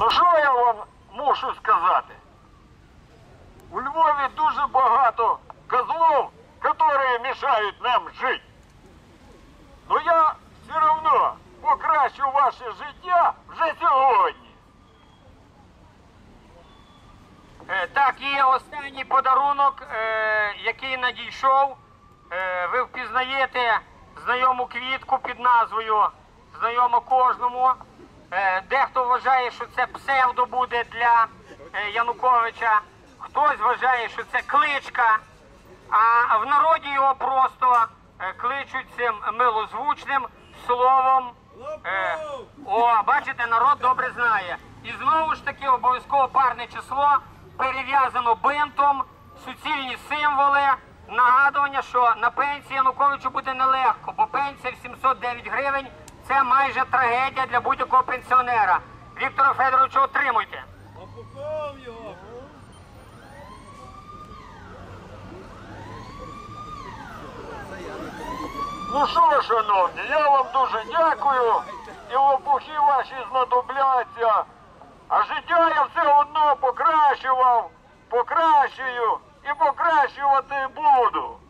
Ну що я вам мушу сказати? У Львові дуже багато козлов, які мешають нам жити. Ну я все одно покращу ваше життя вже сьогодні. Е, Так, і останній подарунок, е, який надійшов. Е, Ви впізнаєте знайому квітку під назвою знайомо кожному. Е, Дехто вважає, що це псевдо буде для е, Януковича, хтось вважає, що це кличка, а в народі його просто е, кличуть цим милозвучним словом. О, бачите, народ добре знає. І знову ж таки обов'язково парне число перев'язано бинтом, суцільні символи, нагадування, що на пенсії Януковичу буде нелегко, бо пенсія в 709 гривень це майже трагедія для будь-якого пенсіонера. Віктора Федоровича отримуйте. Ну що, шановні, я вам дуже дякую. І лопухи ваші знадобляться. А життя я все одно покращував, покращую і покращувати буду.